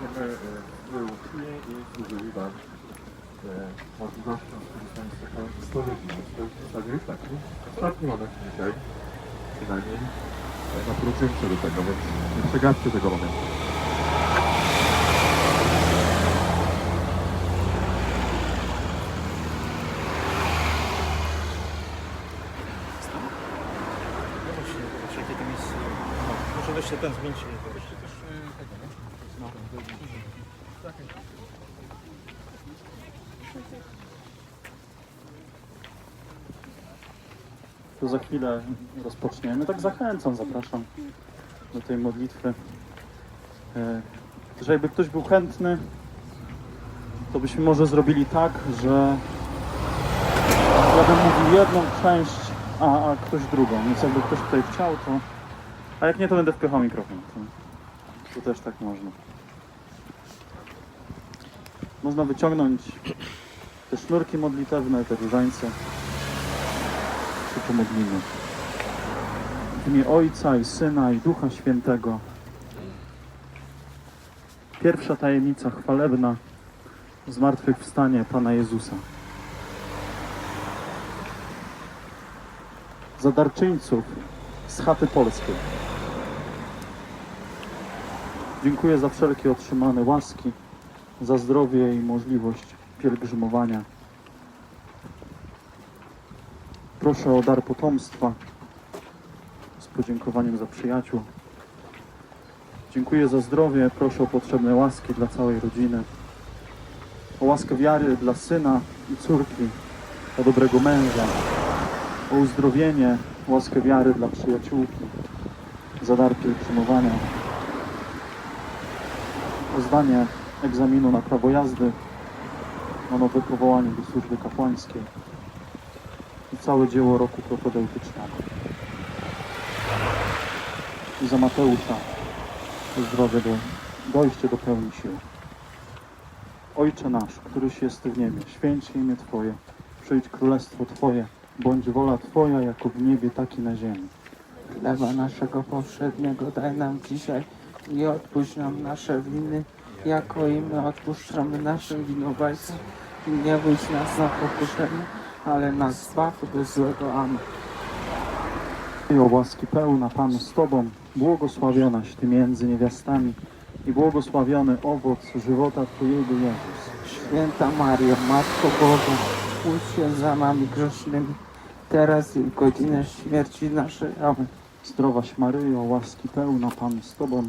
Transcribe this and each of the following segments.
będziemy e, uczyli i służyli Wam e, możliwością skorzystania z takiej spowiedzi. To jest w zasadzie już taki ostatni moment dzisiaj, przynajmniej e, naprowadzający do tego, więc nie przegapcie tego momentu. No jest... Może weźcie ten zmieńcie. Weźcie też tego, nie? No. To za chwilę rozpoczniemy. Tak zachęcam, zapraszam do tej modlitwy. Że jakby ktoś był chętny, to byśmy może zrobili tak, że ja bym mówił jedną część, a, a ktoś drugą. Więc jakby ktoś tutaj chciał, to... A jak nie, to będę wpychał mikrofon. To, to też tak można. Można wyciągnąć te sznurki modlitewne, te różańce się pomodlimy. W imię Ojca i Syna i Ducha Świętego. Pierwsza tajemnica chwalebna zmartwychwstanie Pana Jezusa. Za darczyńców z chaty polskiej. Dziękuję za wszelkie otrzymane łaski, za zdrowie i możliwość pielgrzymowania. Proszę o dar potomstwa z podziękowaniem za przyjaciół. Dziękuję za zdrowie, proszę o potrzebne łaski dla całej rodziny. O łaskę wiary dla syna i córki, o dobrego męża, o uzdrowienie, łaskę wiary dla przyjaciółki, za dar pielgrzymowania, o zdanie egzaminu na prawo jazdy, o nowe powołanie do służby kapłańskiej i całe dzieło roku propedeutycznego. I za Mateusza zdrowie do dojście do pełni sił. Ojcze nasz, któryś jest w niebie, święć imię Twoje, przyjdź królestwo Twoje, bądź wola Twoja jako w niebie, tak i na ziemi. Chleba naszego powszedniego daj nam dzisiaj i odpuść nam nasze winy, jako i my odpuszczamy naszym winowajcom. I nie wódź nas na pokuszenie, ale nas zbaw od złego. Amen. I o łaski pełna Pan z Tobą, błogosławionaś Ty między niewiastami i błogosławiony owoc żywota Twojego Jezus. Święta Mario, Matko Boża, módl się za nami grzesznymi, teraz i w godzinę śmierci naszej. Amen. Zdrowaś Maryjo, łaski pełna Pan z Tobą,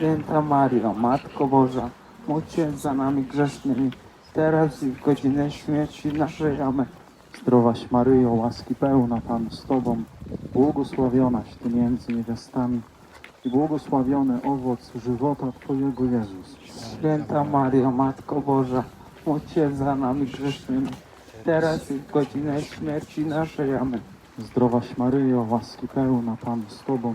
Święta Mario, Matko Boża, módl za nami grzesznymi, teraz i w godzinę śmierci naszej. Amen. Zdrowaś Maryjo, łaski pełna Pan z Tobą, błogosławionaś Ty między niewiastami i błogosławiony owoc żywota Twojego Jezus. Święta Mario, Matko Boża, módl za nami grzesznymi, teraz i w godzinę śmierci naszej. Amen. Zdrowaś Maryjo, łaski pełna Pan z Tobą,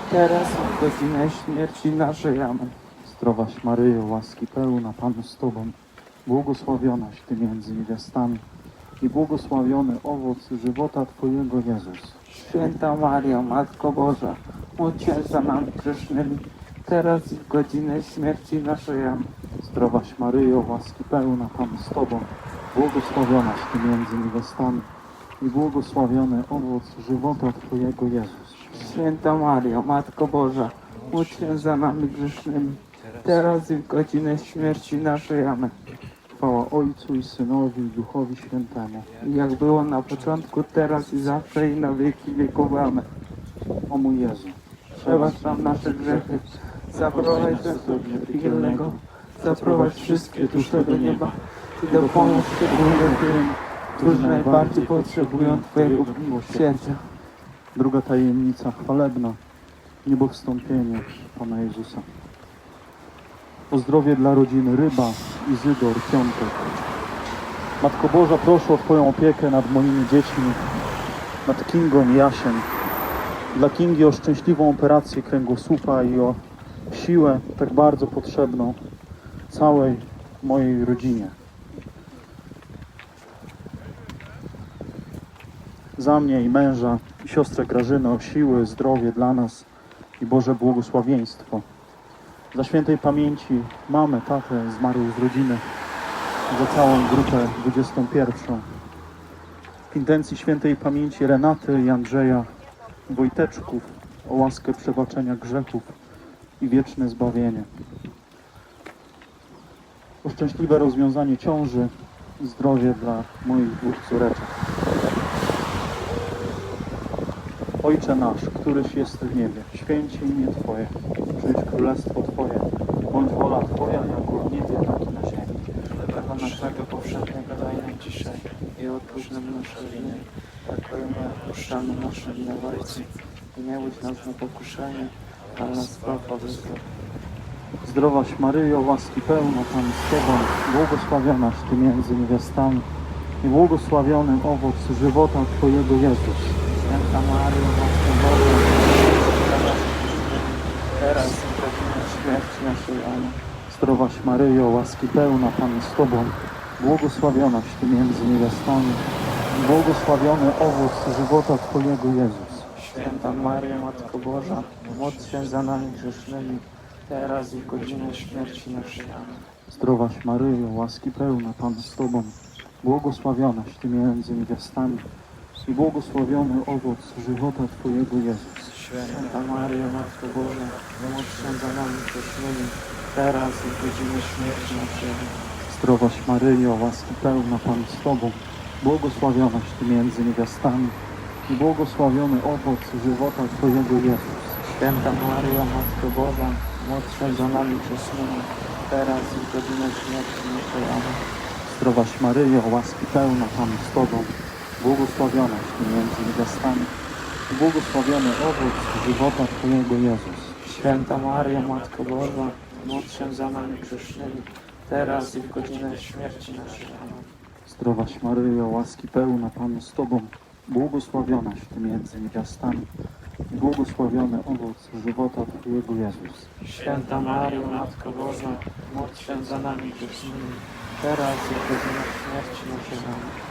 teraz w godzinę śmierci naszej. Amen. Zdrowaś Maryjo, łaski pełna Pan z Tobą, błogosławionaś Ty między niewiastami i błogosławiony owoc żywota Twojego Jezus. Święta Mario, Matko Boża, módl za nami grzesznymi, teraz w godzinę śmierci naszej. Amen. Zdrowaś Maryjo, łaski pełna Pan z Tobą, błogosławionaś Ty między niewiastami i błogosławiony owoc żywota Twojego Jezus. Święta Mario, Matko Boża, módl się za nami grzesznymi, teraz i w godzinę śmierci naszej. Amen. Chwała Ojcu i Synowi i Duchowi Świętemu. I Jak było na początku, teraz i zawsze i na wieki wieków. Amen. O mój Jezu, Przebacz nam nasze grzechy, zaprowadź nas do pilnego, zaprowadź wszystkie dusze do nieba i dopomóż szczególnie tym, którzy najbardziej potrzebują Twojego miłosierdzia. Druga tajemnica chwalebna, niebowstąpienie Pana Jezusa. O zdrowie dla rodziny Ryba, Izydor, Piątek. Matko Boża, proszę o Twoją opiekę nad moimi dziećmi, nad Kingą i Jasiem. Dla Kingi o szczęśliwą operację kręgosłupa i o siłę tak bardzo potrzebną całej mojej rodzinie. za mnie i męża, siostrę Grażynę o siły, zdrowie dla nas i Boże błogosławieństwo. Za świętej pamięci mamę, tatę zmarłych z rodziny, za całą grupę 21. W intencji świętej pamięci Renaty i Andrzeja Wojteczków o łaskę przebaczenia grzechów i wieczne zbawienie. O szczęśliwe rozwiązanie ciąży zdrowie dla moich dwóch córeczek. Ojcze nasz, któryś jest w niebie, święci imię Twoje, przyjdź królestwo Twoje, bądź wola Twoja, jako w niebie, tak i na ziemi. Chleba naszego powszedniego daj nam dzisiaj i odpuść nam nasze winy, jako i my odpuszczamy naszym winowajcom. I nie łudź nas na pokuszenie, ale nas zbaw od. Zdrowaś Maryjo, łaski pełna Pan z Tobą, błogosławionaś Ty między niewiastami i błogosławiony owoc żywota Twojego Jezus. Święta Maryjo, Matko Boża, teraz i godzinę śmierci naszej. Amen. Zdrowaś Maryjo, łaski pełna Pan z Tobą, błogosławionaś Ty między niewiastami błogosławiony owoc żywota Twojego Jezus. Święta Maryjo, Matko Boża, módl się za nami grzesznymi, teraz i w godzinę śmierci naszej. Amen. Zdrowaś Maryjo, łaski pełna Pan z Tobą, błogosławionaś Ty między niewiastami i błogosławiony owoc żywota Twojego Jezus. Święta Maryjo, Matko Boża, módl za nami grzesznymi, teraz i w godzinę śmierci naszej. Zdrowaś Maryjo, łaski pełna Pan z Tobą, błogosławionaś Ty między niewiastami i błogosławiony owoc żywota Twojego Jezus. Święta Maryjo, Matko Boża, módl za nami grzesznymi, teraz i w godzinę śmierci naszej. Amen. Zdrowaś Maryjo, łaski pełna Pan z Tobą, błogosławionaś Ty między niewiastami i błogosławiony owoc żywota Twojego Jezus. Święta Maryjo, Matko Boża, módl się za nami grzesznymi, teraz i w godzinę śmierci naszej. Amen. Zdrowaś Maryjo, łaski pełna Pan z Tobą, błogosławionaś Ty między niewiastami i błogosławiony owoc żywota Twojego Jezus. Święta Maryjo, Matko Boża, módl się za nami grzesznymi, teraz i w godzinę śmierci naszej. Amen.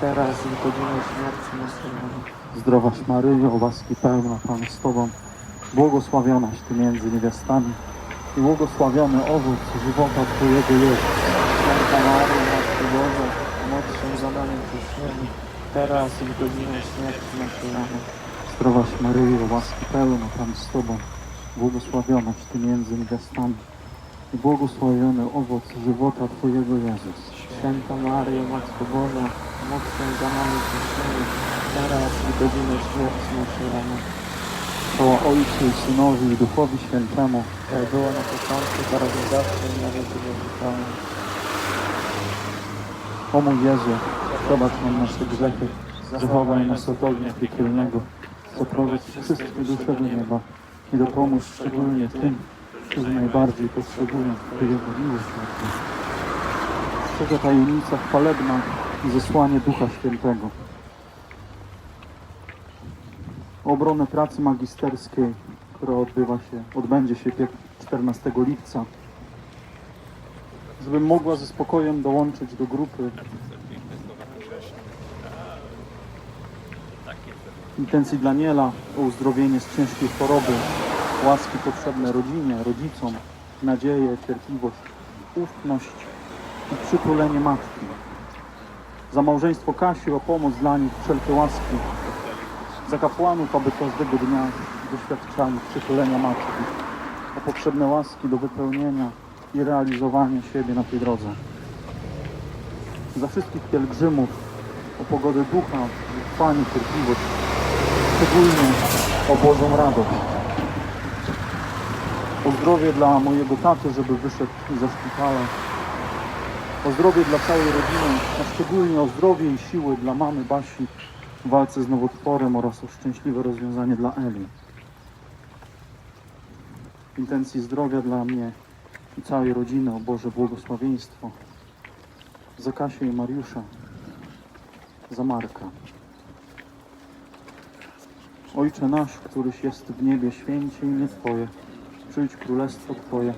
teraz i w godzinę śmierci naszej. Amen. Zdrowaś Maryjo, łaski pełna Pan z Tobą, błogosławionaś Ty między niewiastami i błogosławiony owoc żywota Twojego Jezus. Święta Maryjo, Matko Boża, módl się za nami grzesznymi, teraz i w godzinę śmierci naszej. Amen. Zdrowaś Maryjo, łaski pełna Pan z Tobą, błogosławionaś Ty między niewiastami i błogosławiony owoc żywota Twojego Jezus. Święta Maryjo, Matko Boża, módl się za nami grzesznymi, teraz i godzinę śmierci. Amen. Chwała Ojcu i Synowi i Duchowi Świętemu, Jak było na początku, teraz i zawsze i na wieki wieków. Amen. o mój Jezu, Przebacz nam nasze grzechy, zachowaj nas od ognia piekielnego, zaprowadź wszystkie dusze do nieba i dopomóż szczególnie tym, którzy najbardziej potrzebują Twojego miłosierdzia. Trzecia tajemnica chwalebna zesłanie Ducha Świętego. Obronę pracy magisterskiej, która odbywa się, odbędzie się pie- 14 lipca, żebym mogła ze spokojem dołączyć do grupy intencji Daniela o uzdrowienie z ciężkiej choroby, łaski potrzebne rodzinie, rodzicom, nadzieję, cierpliwość, ufność i przytulenie matki. Za małżeństwo Kasi o pomoc dla nich, wszelkie łaski. Za kapłanów, aby każdego dnia doświadczali przytulenia matki. O potrzebne łaski do wypełnienia i realizowania siebie na tej drodze. Za wszystkich pielgrzymów o pogodę ducha, wytrwanie, cierpliwość, szczególnie o Bożą radość. O zdrowie dla mojego taty, żeby wyszedł ze szpitala. O zdrowie dla całej rodziny, a szczególnie o zdrowie i siły dla mamy Basi w walce z nowotworem oraz o szczęśliwe rozwiązanie dla Eli. W intencji zdrowia dla mnie i całej rodziny, o Boże błogosławieństwo. Za Kasię i Mariusza, za Marka. Ojcze nasz, któryś jest w niebie, święcie imię Twoje. Przyjdź królestwo Twoje.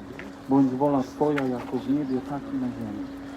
Bądź wola Twoja, jako w niebie, tak i na ziemi.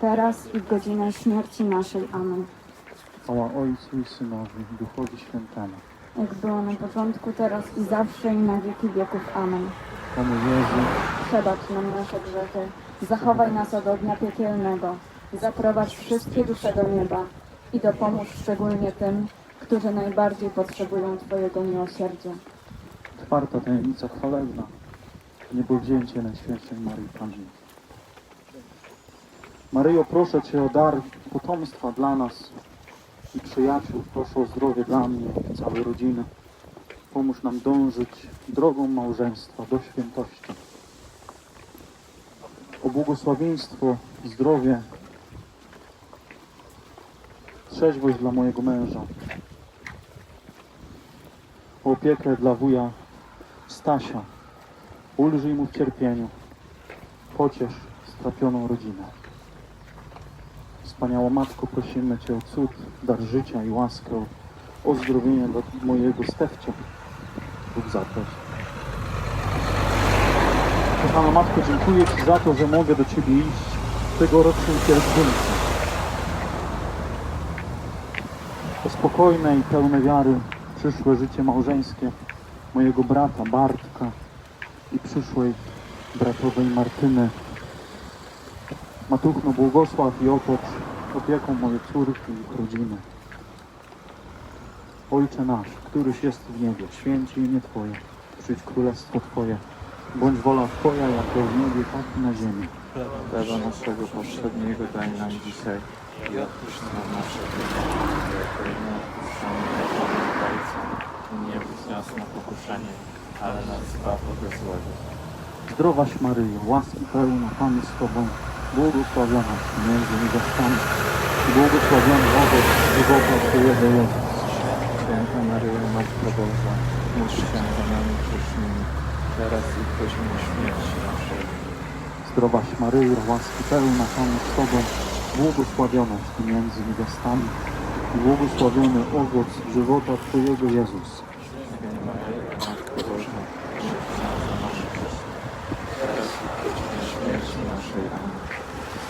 teraz i w godzinę śmierci naszej. Amen. Chwała Ojcu i Synowi, i Duchowi Świętemu. Jak było na początku, teraz i zawsze i na wieki wieków. Amen. Panie Jezu, Przebacz nam nasze grzechy, zachowaj nas od ognia piekielnego, zaprowadź wszystkie dusze do nieba i dopomóż szczególnie tym, którzy najbardziej potrzebują Twojego miłosierdzia. czwarta tajemnica chwalebna. niebowzięcie Najświętszej Maryi Panny. Maryjo, proszę Cię o dar potomstwa dla nas i przyjaciół. Proszę o zdrowie dla mnie i całej rodziny. Pomóż nam dążyć drogą małżeństwa do świętości. O błogosławieństwo, zdrowie, trzeźwość dla mojego męża. O opiekę dla wuja Stasia. Ulżyj mu w cierpieniu. Pociesz strapioną rodzinę. Wspaniała Matko, prosimy Cię o cud, dar życia i łaskę, o zdrowienie dla mojego Stefcia. Bóg zapłać. Kochana Matko, dziękuję Ci za to, że mogę do Ciebie iść w tegorocznym pielgrzymce. O spokojne i pełne wiary przyszłe życie małżeńskie mojego brata Bartka i przyszłej bratowej Martyny. Matuchno błogosław i otocz opieką moje córki i rodziny. Ojcze nasz, któryś jest w niebie, święci imię Twoje, przyjdź królestwo Twoje, bądź wola Twoja, jako w niebie, tak i na ziemi. Chleba naszego powszedniego daj nam dzisiaj i odpuść nam nasze winy, jako i my odpuszczamy naszym winowajcom. I nie wódź nas na pokuszenie, ale nas zbaw od złego. Zdrowaś Maryjo, łaski pełna, Pan z Tobą, błogosławionaś Ty między niewiastami błogosławiony owoc żywota Twojego Jezus. Święta Maryjo, Matko Boża, módl się za nami grzesznymi, teraz i w godzinie śmierci naszej. Zdrowaś Maryjo, łaski pełna, Pan z Tobą, błogosławionaś Ty między niewiastami błogosławiony owoc żywota Twojego Jezus. Matko Boża, za nasze grzechy, teraz i w godzinie śmierci naszej. Amen.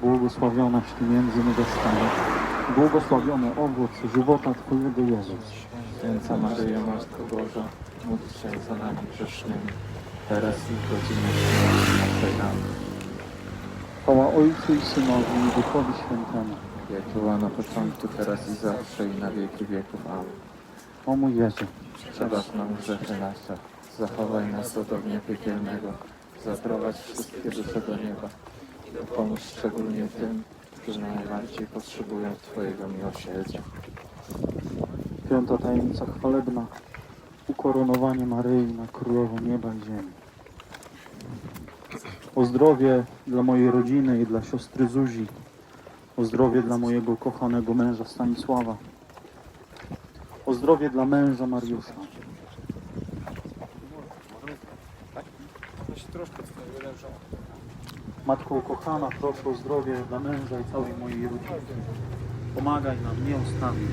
błogosławionaś Ty między niewiastami błogosławiony owoc żywota Twojego Jezus. Święta Maryjo, Matko Boża, módl się za nami grzesznymi, teraz i w godzinę śmierci naszej. Amen. Chwała Ojcu i Synowi i Duchowi Świętemu. Jak była na początku, teraz i zawsze i na wieki wieków. Amen. O mój Jezu, Przebacz nam grzechy nasze, zachowaj nas od ognia piekielnego, zaprowadź wszystkie do nieba i pomóż szczególnie tym, którzy najbardziej potrzebują Twojego miłosierdzia. piąta tajemnica chwalebna, ukoronowanie Maryi na Królową Nieba i Ziemi. O zdrowie dla mojej rodziny i dla siostry Zuzi, o zdrowie dla mojego kochanego męża Stanisława, o zdrowie dla męża Mariusza, Ona się troszkę tutaj wyleżała. Matko ukochana, proszę o zdrowie dla męża i całej mojej rodziny. Pomagaj nam nieustannie.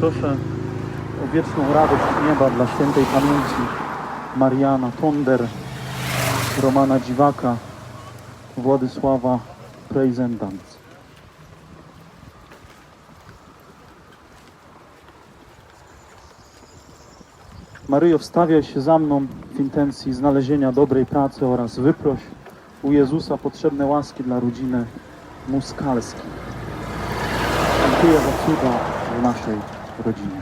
Proszę o wieczną radość nieba dla świętej pamięci Mariana Tonder, Romana Dziwaka, Władysława Preizendant. Maryjo, wstawiaj się za mną w intencji znalezienia dobrej pracy oraz wyproś u Jezusa potrzebne łaski dla rodziny Muskalskich. Dziękuję za cuda w naszej rodzinie.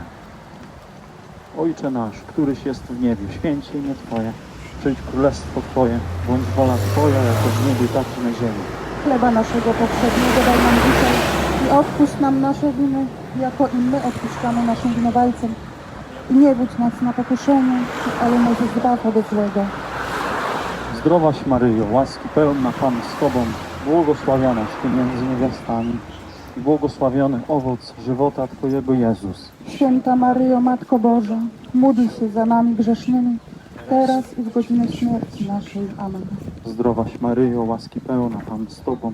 Ojcze nasz, któryś jest w niebie, święcie imię Twoje, przyjdź królestwo Twoje, bądź wola Twoja, jako w niebie, tak i na ziemi. Chleba naszego powszedniego daj nam dzisiaj i odpuść nam nasze winy, jako i my odpuszczamy naszym winowajcom. I nie budź nas na pokuszenie, ale nas zbaw od złego. Zdrowaś Maryjo, łaski pełna Pan z Tobą, błogosławionaś Ty między niewiastami i błogosławiony owoc żywota Twojego Jezus. Święta Maryjo, Matko Boża, módl się za nami grzesznymi, teraz i w godzinę śmierci naszej. Amen. Zdrowaś Maryjo, łaski pełna Pan z Tobą,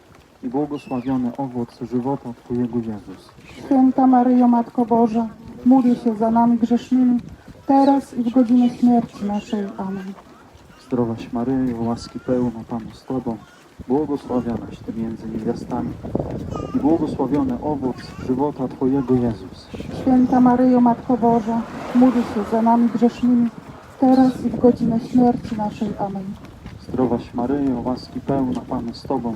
i błogosławiony owoc żywota Twojego Jezus. Święta Maryjo, Matko Boża, módl się za nami grzesznymi, teraz i w godzinę śmierci naszej. Amen. Zdrowaś Maryjo, łaski pełna Pan z Tobą, błogosławionaś Ty między niewiastami i błogosławiony owoc żywota Twojego Jezus. Święta Maryjo, Matko Boża, módl się za nami grzesznymi, teraz i w godzinę śmierci naszej. Amen. Zdrowaś Maryjo, łaski pełna Pan z Tobą,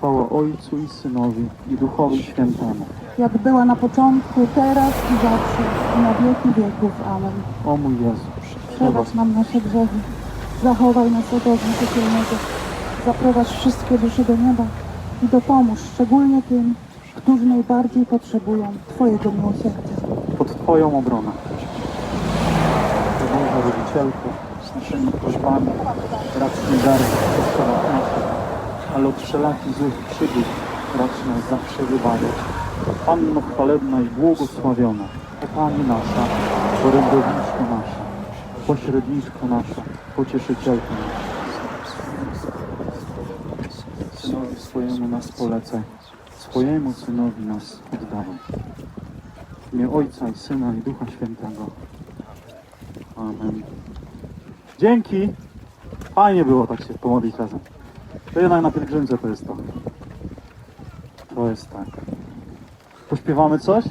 Chwała Ojcu i Synowi i Duchowi Świętemu. Jak była na początku, teraz i zawsze, i na wieki wieków. Amen. O mój Jezu, Przebacz nam nasze grzechy, zachowaj nas od ognia piekielnego, zaprowadź wszystkie dusze do nieba i dopomóż szczególnie tym, którzy najbardziej potrzebują Twojego miłosierdzia. pod Twoją obronę. Boża Rodzicielko, z naszymi prośbami, racz nie dary w kościołach naszych, ale od wszelakich złych przygód racz nas zawsze wybawiać. Panno chwalebna i błogosławiona, o Pani nasza, orędowniczko nasza, pośredniczko nasza, pocieszycielko nasza. Synowi swojemu nas polecaj, swojemu Synowi nas oddawaj. W imię Ojca i Syna i Ducha Świętego. Amen. Dzięki. Fajnie było tak się pomodlić razem. To jednak na pielgrzymce to jest to. To jest tak. Pośpiewamy coś?